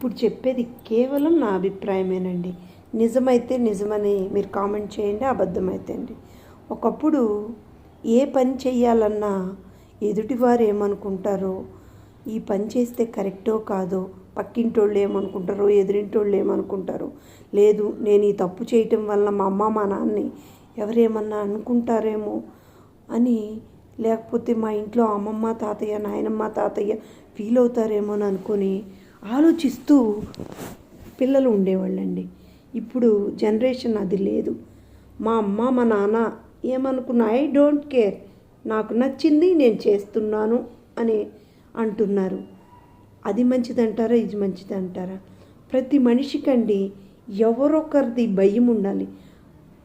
ఇప్పుడు చెప్పేది కేవలం నా అభిప్రాయమేనండి. నిజమైతే నిజమని మీరు కామెంట్ చేయండి అబద్ధమైతే అండి ఒకప్పుడు ఏ పని చేయాలన్నా ఎదుటివారు ఏమనుకుంటారో ఈ పని చేస్తే కరెక్టో కాదో పక్కింటోళ్ళు ఏమనుకుంటారో ఎదురింటోళ్ళు ఏమనుకుంటారో లేదు నేను ఈ తప్పు చేయటం వల్ల మా అమ్మ మా నాన్నని ఎవరేమన్నా అనుకుంటారేమో అని లేకపోతే మా ఇంట్లో అమ్మమ్మ తాతయ్య నాయనమ్మ తాతయ్య ఫీల్ అవుతారేమో అని అనుకొని ఆలోచిస్తూ పిల్లలు ఉండేవాళ్ళండి. ఇప్పుడు జనరేషన్ అది లేదు. మా అమ్మ మా నాన్న ఏమనుకున్నా ఐ డోంట్ కేర్ నాకు నచ్చింది నేను చేస్తున్నాను అని అంటున్నారు. అది మంచిదంటారా ఇది మంచిదంటారా? ప్రతి మనిషికండి ఎవరొకరిది భయం ఉండాలి.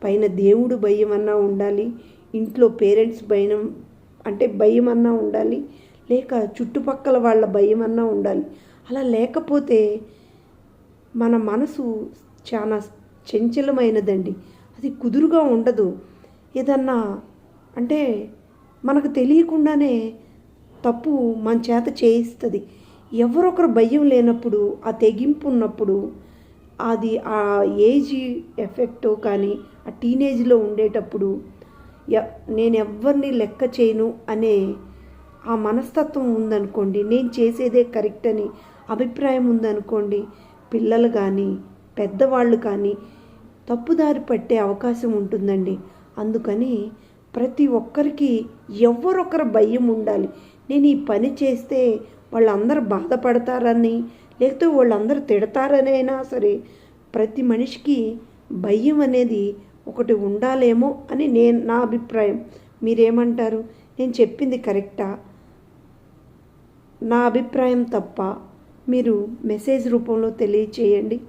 పైన దేవుడు భయం అన్నా ఉండాలి ఇంట్లో పేరెంట్స్ భయం అంటే భయం అన్నా ఉండాలి లేక చుట్టుపక్కల వాళ్ళ భయం అన్నా ఉండాలి. అలా లేకపోతే మన మనసు చాలా చంచలమైనదండి. అది కుదురుగా ఉండదు. ఏదన్నా అంటే మనకు తెలియకుండానే తప్పు మన చేత చేయిస్తుంది. ఎవరొకరు భయం లేనప్పుడు ఆ తెగింపు ఉన్నప్పుడు అది ఆ ఏజ్ ఎఫెక్టో కానీ ఆ టీనేజ్లో ఉండేటప్పుడు ఎ- నేను ఎవరిని లెక్క చేయను అనే ఆ మనస్తత్వం ఉందనుకోండి నేను చేసేదే కరెక్ట్ అని అభిప్రాయం ఉందనుకోండి. పిల్లలు కానీ పెద్దవాళ్ళు కానీ తప్పుదారి పట్టే అవకాశం ఉంటుందండి. అందుకని ప్రతి ఒక్కరికి ఎవరొకరు భయం ఉండాలి. నేను ఈ పని చేస్తే వాళ్ళందరూ బాధపడతారని లేకపోతే వాళ్ళందరూ తిడతారనైనా సరే ప్రతి మనిషికి భయం అనేది ఒకటి ఉండాలేమో అని నేను నా అభిప్రాయం. మీరేమంటారు? నేను చెప్పింది కరెక్టా? నా అభిప్రాయం తప్ప? మీరు మెసేజ్ రూపంలో తెలియచేయండి.